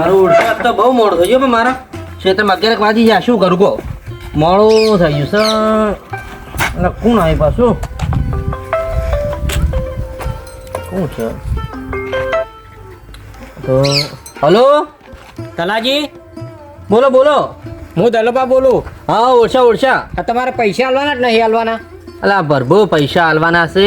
મારું વરસાદ તો બહુ મોડો થઈ ગયો પણ મારા ક્ષેત્રમાં અગિયાર વાગી જાય. શું કરું કહો? મોડું થઈ ગયું સર એટલે કોણ આવી પાછું? કોણ છે? તો હલો? તલાજી? બોલો બોલો. હું દલોબા બોલું. હા ઓળશા ઓળશા તમારે પૈસા હાલવાના જ નહીં હાલવાના અલા ભરબો પૈસા હાલવાના છે.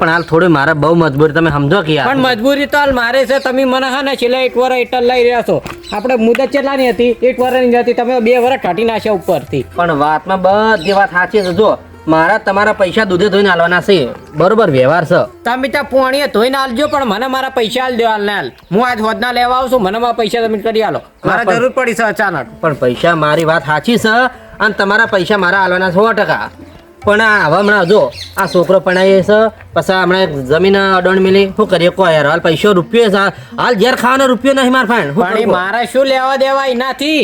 પણ હાલ થોડી મારે બહુ મજબૂરી. તમે સમજો કે યાર. પણ મજબૂરી તો હાલ મારે છે. તમે મને હા ને છેલ્લા એક વર એટલા લઈ રહ્યા છો. આપણે મુદત કેટલાની હતી? એક વર્ષની હતી. તમે બે વર્ષ કાઢી નાખ્યા ઉપરથી. પણ વાતમાં બધી વાત સાચી છે. જો મારા તમારા પૈસા દૂધે ધોઈને આલવાના છે. બરોબર વ્યવહાર છે. તમે ત્યાં પોણીએ ધોઈને આલજો પણ મને મારા પૈસા આલ દો હાલ ને હાલ. હું આજ હોદના લેવા આવું છું. મને મારા પૈસા તમે કરી આલો. મારે જરૂર પડી છે અચાનક. પણ પૈસા મારી વાત સાચી છે. અને તમારા પૈસા મારા આલવાના સો ટકા. પણ આ હવે હમણાં જો આ છોકરો પણાય છે પછી હમણાં એક જમીન અડણ મિલી શું કરીએ કો યાર હાલ પૈસો રૂપિયો છે હાલ ઘેર ખાવાનો રૂપિયો નહીં માર ફાઈન? મારે શું લેવા દેવા એનાથી?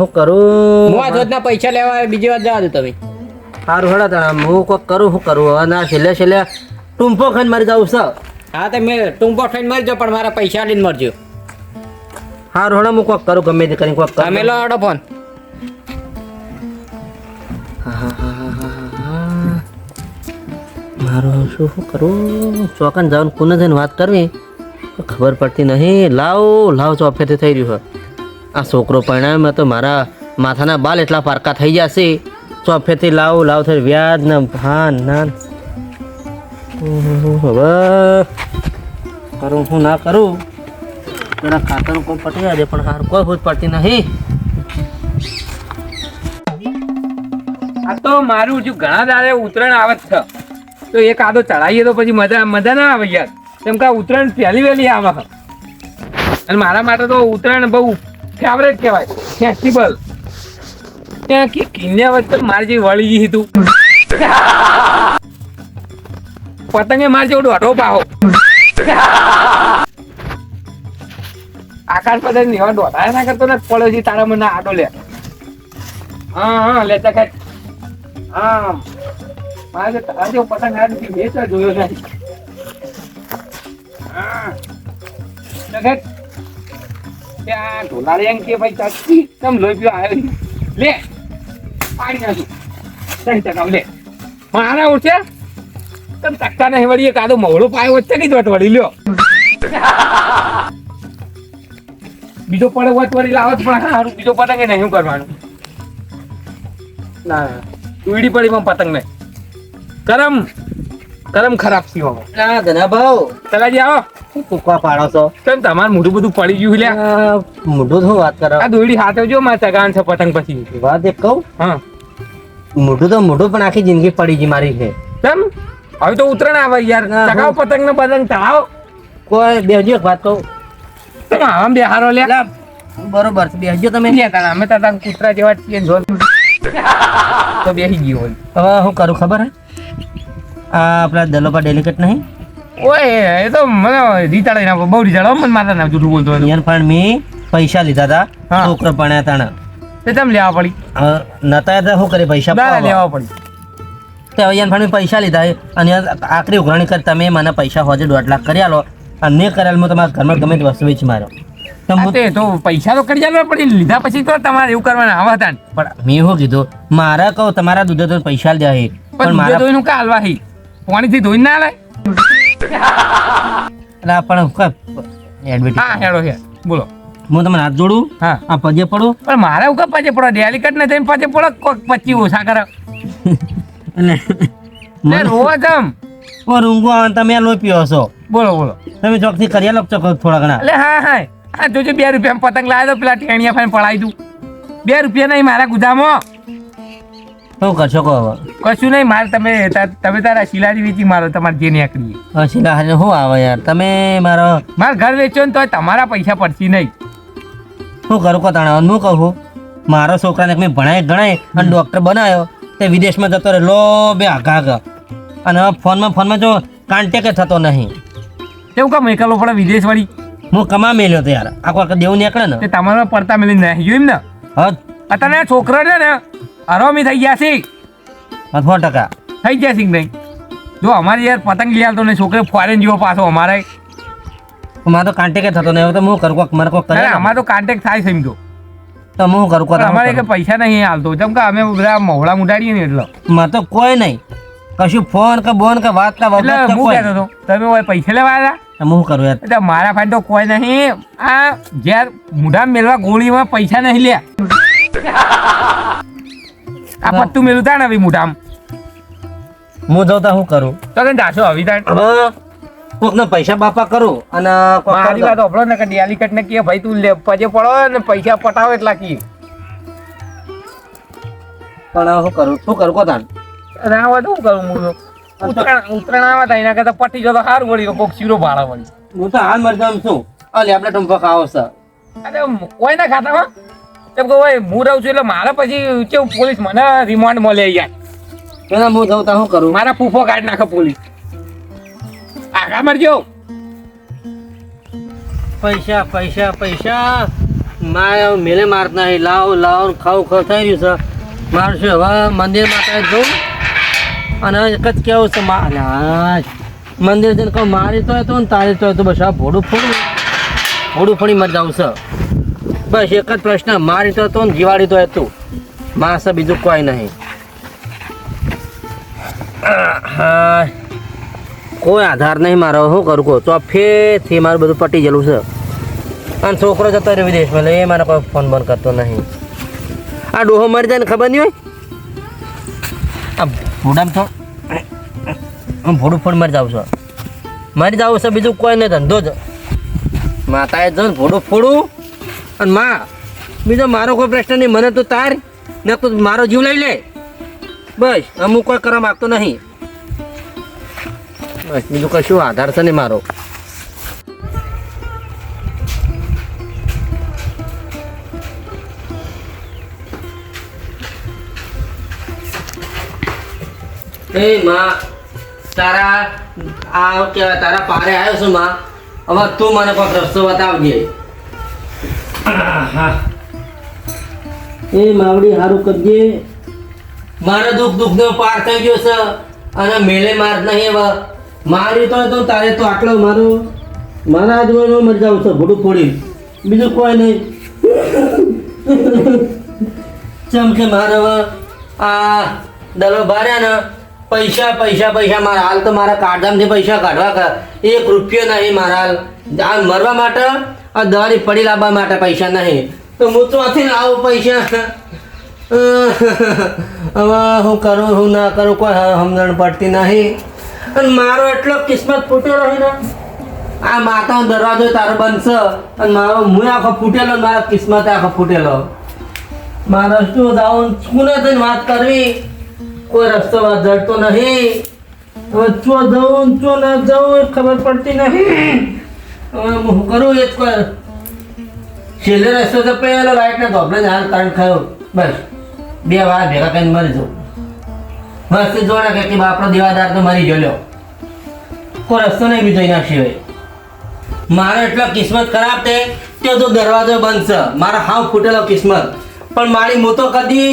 હું કરું? હું આ પૈસા લેવા બીજી વાર જવા દો તમે સારું હડા તણા હું કોક કરું શું કરું? હવે ના છેલ્લે છેલ્લે ટૂંપો ખાઈને મારી જવું છે. હા તો મેં ટૂંપો ખાઈને મરજો પણ મારા પૈસા લઈને મરજો. સારું હેડા હું કોક કરું ગમે તે કરીને કોક કરું. તમે લો આડો ફોન. મારું શું કરું? ચોકન જવાનું કોને થઈને વાત કરવી. ખબર પડતી નહીં. લાવ લાવ ચોફેથી થઈ રહ્યું છે આ છોકરો પરિણામે તો મારા માથાના બાલ એટલા પારકા થઈ જશે ચોફેથી લાવ લાવ થઈ વ્યાજ ને ભાન ના હવે કરું હું ના કરું? પેલા ખાતાનું કોઈ પટી જાય પણ હાર કોઈ ભૂત પડતી નહીં. આ તો મારું જો ઘણા દાડે ઉત્તરાયણ આવે છે. તો એક આદો ચડાવીએ તો પછી મજા મજા ના આવે યાર. કેમ કે ઉત્તરાયણ પહેલી વહેલી આવે. અને મારા માટે તો ઉત્તરાયણ બહુ ફેવરેટ કહેવાય. ફેસ્ટિવલ ત્યાં કે કિન્યા વચ્ચે મારી જે વળી ગઈ તું. પતંગે માર જેવો દોઢો પાહો. આકાશ પતંગ એવા દોઢા ના કરતો ને પડે છે તારા મને આડો લે. હા હા લેતા ખાય હા મારે તારા પતંગ આ નથી મેં જોયો નથી? ત્યાં ઢોલાળી એમ કે ભાઈ ચાચી તમે લોહી પીવા આવ્યો લે, પાણી નાખું. ત્રણ ટકા લે. મારા ઉઠે તમ તકતા નહીં વળી એક આદો મવડો પાયો વચ્ચે કઈ દોટ વળી લ્યો. બીજો પડે વચ વળી લાવો પણ સારું બીજો પતંગ નહીં કરવાનું? ના ના પડી પતંગ ને કરમ. કરમ ખરાબ થયો ના ધના ભાવ. તલાજી આવો. કૂકવા પાડો છો? કેમ તમારું મોઢું બધું પડી ગયું લ્યા. મોઢું શું વાત કરો? આ દોડી હાથે જો માં ચગાન છે પતંગ પછી. વાત એક કહું? હા. મોઢું તો મોઢું પણ આખી જિંદગી પડી ગઈ મારી છે. કેમ? હવે તો ઉતરણ આવે યાર. ચગાવ પતંગ ને પતંગ ચગાવ. કોઈ બેહજો એક વાત કહું? તમે આમ બે હારો લે બરોબર છે. બેહજો તમે અમે તારા કૂતરા જેવા જ છીએ તો બેસી ગયો હોય. હવે હું કરું ખબર હે? આ આપણા દલોપા ડેલિકેટ નહીં? ઓય એ તો મને રીતાડે ના બહુ રીતાડો. મને માતા ના જૂઠું બોલતો યાર પણ મેં પૈસા લીધા હતા. છોકરો હતા તાણે. તે તેમ લેવા પડી? નતા હતા શું કરે પૈસા લેવા પડી. તે હવે યાર પણ મેં પૈસા લીધા અને આખરી ઉઘરાણી કરી તમે મને પૈસા હોજે દોઢ લાખ કર્યા લો અને નહીં કરેલ હું તમારા ઘરમાં ગમે તે વસ્તુ વેચી મારો તો પૈસા તો કરી આલવા પડી લીધા પછી તો તમારે એવું કરવાના આવા હતા પણ મેં શું કીધું મારા કહો તમારા દૂધે તો પૈસા દે છે પણ મારા દૂધે નું કાલવા હી પાણીથી ધોઈને ના લાય એટલે પણ એડમિટ હા હેડો હે બોલો. હું તમને હાથ જોડું? હા. આ પજે પડું? પણ મારે એવું પજે પડો? કટ ને થઈને પજે પડો? કોક પચી ઓછા કરો અને રોવા જમ. ઓ રૂંગો તમે પીવો છો. બોલો બોલો. તમે ચોકથી કરી આલો ચોક થોડા ઘણા? એટલે હા હા. હા જોજો બે રૂપિયા પતંગ લાવ્યો તો પેલા ટેણિયા ફાઈને પડાવી દઉં. બે રૂપિયા નહીં મારા ગુદામાં. શું કરશો કહો હવે? કશું નહીં મારે તમે તમે તારા શિલાજી વેચી મારો તમારે જે નીકળીએ. શિલા હાજર શું આવે યાર? તમે મારો મારા ઘર વેચો ને તો તમારા પૈસા પડશે નહીં. શું કરું કહો તાણે? હું કહું મારો છોકરાને મેં ભણાય ગણાય અને ડૉક્ટર બનાવ્યો તે વિદેશમાં જતો રહે લો બે આગા આગા અને ફોનમાં ફોનમાં જો કાંટેકે થતો નહીં. એવું કામ એકલો પડે વિદેશ વાળી હું કમા મેલ્યો તો યાર? આખો આખો દેવું નીકળે ને. તે તમારા પડતા મેલી નહીં જોયું ને? હવે અત્યારે છોકરો છે ને હરોમી થઈ ગયા છે. સો ટકા. થઈ ગયા છે ભાઈ નહીં? જો અમારે યાર પતંગ લઈ આવતો ને છોકરો ફોરેન જેવો પાછો અમારે. મારે તો કાંટેકે થતો નહીં. હવે તો હું કરું કોક મને કોક કરે અમારે તો કોન્ટેક્ટ થાય સમજો તો. હું કરું કોક અમારે કે પૈસા નહીં હાલતો. જેમ કે અમે બધા મોહળા મુઢાડીએ ને એટલે. મારે તો કોઈ નહીં. કશું ફોન કે બોન કે વાત કે વગર હું કહેતો હતો તમે પૈસા લેવા આવ્યા? તો હું કરું યાર? એટલે મારા ભાઈ તો કોઈ નહીં. આ જ્યાર મૂઢા મેળવા ગોળીમાં પૈસા નહીં લે. આ પત્તું મેલું તા ને હવે મુઢામ. હું જાઉં તા હું કરું? તો કઈ દાશો હવે થાય કોકને પૈસા બાપા કરું અને મારી વાત ઓપડો ને કે ડેલી કટ ને કે ભાઈ તું લે પજે પડો ને પૈસા પટાવો એટલા કી પણ હું શું કરું? શું કરું? કોતાન? ના હોય તો શું કરું હું? ઉત્તરાયણ એના કરતા પટી જતો સારું વળી તો કોક શીરો ભાડા વળી. હું તો હાલ મરી જાઉં છું. અલે આપણે ટંપો ખાવો છે. અરે કોઈ ના ખાતામાં તેમ કે ભાઈ હું રહું છું એટલે મારે પછી કેવું પોલીસ મને રિમાન્ડ મળે યાર પેલા હું જાઉં તો શું કરું? મારા ફૂફો કાઢી નાખે પોલીસ. આગા મરજો. પૈસા પૈસા પૈસા. મારે મેલે મારત લાવ લાવ ખાવ ખાવ થઈ રહ્યું છે. મારું શું હવે મંદિર માતા જવું અને એક જ કેવું છે? મંદિર જઈને કહું, મારી તો હતો ને તારી તો હતો બસ આ ભોડું ફોડું. ભોડું ફોડી મરી જાવ છે. બસ એક જ પ્રશ્ન, મારી તો હતો ને જીવાડી તો હતું. માસ બીજું કોઈ નહીં. કોઈ આધાર નહીં મારો, શું કરું કહું? તો ફેરથી મારું બધું પટી ગયેલું છે. અને છોકરો જતો રહ્યો વિદેશમાં એટલે એ મને કોઈ ફોન બંધ કરતો નહીં. આ ડોહો મરી જાય ને ખબર નહીં હોય? આ ભૂડામ તો હું ભૂડું ફોડ મારી જાઉં છું. મારી જાઉં છે બીજું કોઈ નહીં, ધંધો જ. માતાએ જો ભૂડું ફોડું. અને માં, બીજો મારો કોઈ પ્રશ્ન નહીં, મને તો તાર, ને તો મારો જીવ લઈ લે. બસ, અમુક કોઈ કરવા માગતો નહીં. બસ, બીજું કશું આધાર છે નહીં મારો. એ માં. તારા આ કેવાય તારા પારે આવ્યો છું માં. હવે તું મને કોઈક રસ્તો બતાવજે. એ માવડી સારું કરજે. મારો દુઃખ દુઃખ નો પાર થઈ ગયો છે અને મેલે માર નહીં હવે. મારી તો તો તારે તો આટલો મારો. મારા આજુબાજુ મરી જાવ છે ભૂડું ફોડી બીજું કોઈ નહીં. ચમ કે મારે હવે આ દલો ભાર્યા ને પૈસા પૈસા પૈસા, મારા હાલ તો મારા કાઢામથી પૈસા કાઢવા એક રૂપિયો નહીં મારા હાલ. મરવા માટે, આ દવાની પડી લાવવા માટે પૈસા નહીં. તો હું તો આથી લાવું પૈસા. હવે હું કરું, હું ના કરું, કોઈ સમજણ પડતી નહીં. અને મારો એટલો કિસ્મત ફૂટેલો હોય ને, આ માતાનો દરવાજો તારો બનશે. અને મારો હું આખો ફૂટેલો મારો કિસ્મત આખો ફૂટેલો. મારો શું જાઉં કોને થઈને વાત કરવી? કોઈ રસ્તો જડતો નહીં. ચો જવું ચો ન જવું ખબર પડતી નહીં. હું કરું એ જ કોઈ છેલ્લે રસ્તો તો પેલો લાઈટને ધોપડે જ હાલ કરંટ ખરો બસ. બે વાર ભેગા કરીને મરી જવું બસ જોડે કે કે આપણો દેવાદાર તો મરી ગયો કોઈ રસ્તો નહીં બીજો એના સિવાય. મારો એટલો કિસ્મત ખરાબ છે તે તો દરવાજો બંધ છે. મારા હાવ ફૂટેલો કિસ્મત. પણ મારી હું કદી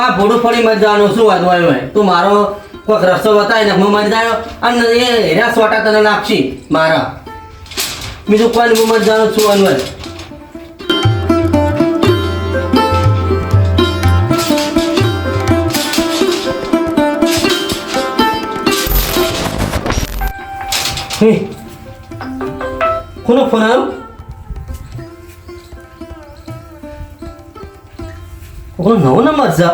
આ ભોડું ફોડી મરી જવાનું, શું વાંધો આવ્યો તું મારો કોઈક રસ્તો બતાવી ને હું મરી જાય અને એ હેરા સોટા તને નાખશી, મારા. બીજું કોઈ હું મરી જવાનું, શું વાંધો કોનો ફોન આવ્યો? નવો નંબર છે.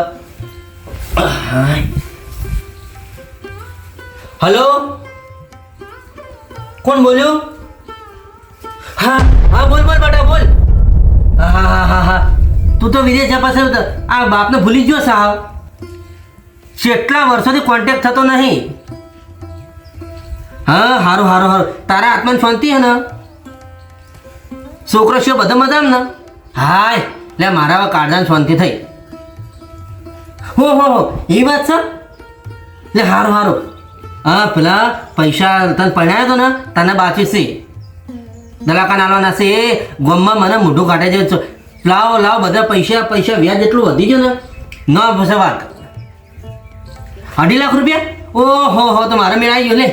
હલો કોણ બોલ્યું? હા હા, બોલ બોલ, બેટા, બોલ. હા હા હા હા તું તો વિદેશ જવા પાસે આ બાપને ભૂલી ગયો સાહેબ કેટલા વર્ષોથી કોન્ટેક્ટ થતો નહીં. હા, હારું હારું હારું. તારા આત્માને શાંતિ હે ને? છોકરો શું બધા મજામાં ને? હાય, લે, મારા કાળજાને શાંતિ થઈ. હો હો હો, એ વાત છે? લે, હારું હારું. હા પેલા પૈસા તને પરણાયો તો ને, તને બાકી છે દલાકા નાલવાના છે એ. ગમમાં મને મોઢું કાઢે છે. લાવો લાવો, બધા પૈસા પૈસા વ્યાજ એટલું વધી ગયું ને. ન પછી વાત. અઢી લાખ રૂપિયા? ઓહો, હો, તો મારે મેળાઈ ગયો, લે.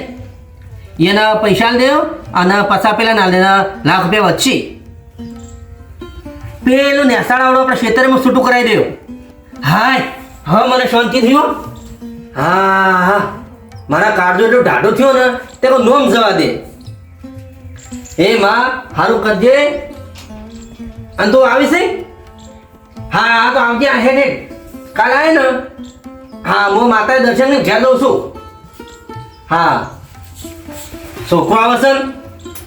એના પૈસા દેવો અને પછા પેલા ના લેના લાખ રૂપિયા વચ્ચે પેલું નેસાડાવાળો આપણે ખેતરમાં છૂટું કરાવી દેવું. હાય. હવે મને શાંતિ થયો હા. હા મારા કાળજો એટલો ઢાઢો થયો ને, તેનો નોમ જવા દે. એ માં સારું કરજે અને તું આવી છે હા હા, તો આવજે આ હેડ કાલ આવે ને. હા, હું માતા દર્શન ને ઘેર દઉં છું. હા. છોકરો આવે છે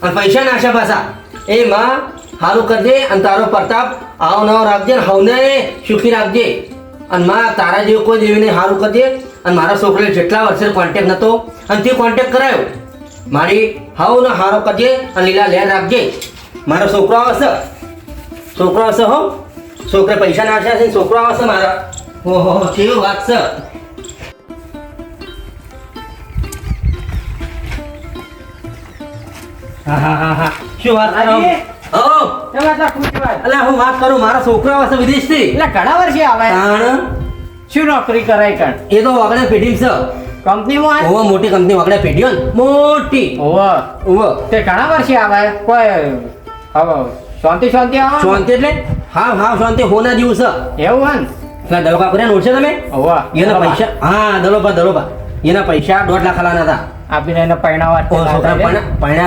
અને પૈસા નાશા પાછા. એ માં સારું કરજે અને તારો પ્રતાપ આવો નવો રાખજે હવને સુખી રાખજે. અને માં તારા જેવું કોઈ દેવીને સારું કરજે અને મારા છોકરાને જેટલા વર્ષે કોન્ટેક્ટ નહોતો અને તે કોન્ટેક્ટ કરાયો. મારી હાવ ને હારો કરજે અને લીલા લેર રાખજે. મારો છોકરો આવશે. છોકરો આવશે હો. છોકરે પૈસા નાખ્યા છે, છોકરો આવશે મારા. ઓહો, કેવું વાત છે. હા હા હા હા. શું વાત કરો હાજી? હો વાત. કરું મારા છોકરો વિદેશથી. એટલે ઘણા વર્ષે આવે. તાણ. શું નોકરી કરાય કણ? એ તો વગડે પેઢી છે. કંપનીમાં? મોટી કંપની વગડે પેઢીઓ મોટી. ઓવો. તે ઘણા વર્ષે આવે? કોઈ હવે શાંતિ શાંતિ આવે શાંતિ એટલે? હા હા શાંતિ હોના જેવું છે. એવું પેલા દલોકા કર્યા ઓળશે તમે? ઓહો એના પૈસા હા દલોબા એના પૈસા દોઢ લાખ લાના હતા. આપીને એને પરણાવવા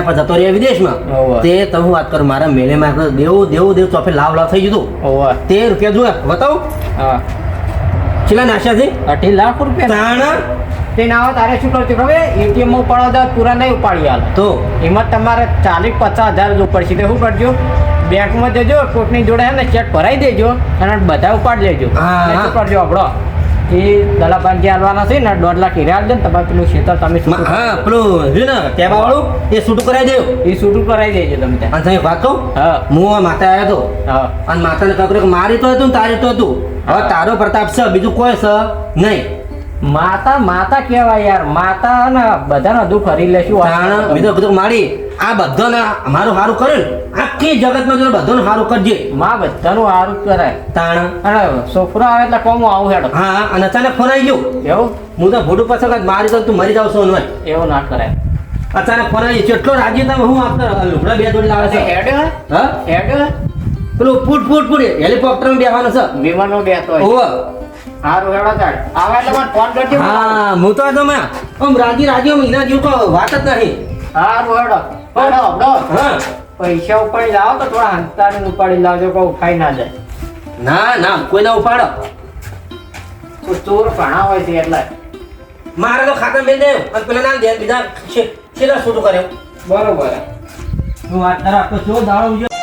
પર જતો રહ્યા વિદેશમાં. તે તમે વાત કરો મારા મેલે માં દેવું દેવું દેવું ચોફે લાવ લાવ થઈ ગયું તે. રૂપિયા જોયા બતાવો? કેટલા નાશ્યા છે અઢી લાખ રૂપિયા. તાણ? તે ના હોય તારે શું કરતી ખબર? એટીએમમાં પડો તો પૂરા નહીં ઉપાડી હાલ. તો? એમાં તમારે ચાલીસ પચાસ હજાર જ પડશે તો શું કરજો? બેંકમાં જજો કોર્ટની જોડે હે ને ચેક ભરાઈ દેજો અને બધા ઉપાડી લેજો. કરજો આપણો એ દલાભાઈ જે હાલવાના છે ને દોઢ લાખ હીરા ને તમારે પેલું ખેતર તમે હા પેલું ને ટેબા વાળું એ છૂટું કરાવી દેવું એ છૂટું કરાવી દેજો તમે ત્યાં. અને તમે વાત કહું? હા. હું માતા આવ્યો હતો. હા. અને માતાને કહ્યું કે મારી તો હતું તારી તો હતું. હવે તારો પ્રતાપ છે બીજું કોઈ છે નહીં. માતા માતા કહેવાય યાર. માતા ને બધાને દુઃખ હરી લેશું. બીજું મારી આ બધાને મારું સારું કરે આખી જગતમાં જો બધાનું સારું કરજે. માં બધાનું સારું કરાય. તાણ. અને છોકરો આવે એટલે કોમ આવું હેડો. હા અને અચાનક ફોન આવી ગયો? એવું? હું તો ભોડું પછી મારી તો તું મરી જાવ છો નહીં એવું ના કરાય. અચાનક ફોન આવી ગયો. એટલો રાજી તમે હું આપતો લુગડા બે જોડી લાવે છે. હેડ્યો હે હા? હેડ્યો પેલું ફૂટ ફૂટ ફૂટ. હેલિકોપ્ટર બેસવાનું છે. વિમાનમાં બેહતો હોય. સારું હેડો તાડ આવે એટલે મને ફોન કરજો. હા હું તો તમે આમ રાજી રાજી હું એના જેવું તો વાત જ નહીં. સારું હેડો. હેડો પૈસા ઉપાડી લાવો તો થોડા હંતાને ઉપાડી લાવજો કોઈ ઉપાડી ના જાય. ના ના કોઈ ના ઉપાડો. તો ચોર ઘણા હોય છે એટલે. મારે તો ખાતા મેં દે અને પેલા ના દે બીજા છેલ્લા છૂટું કર્યો. બરોબર. હું આ તરફ તો શું દાડો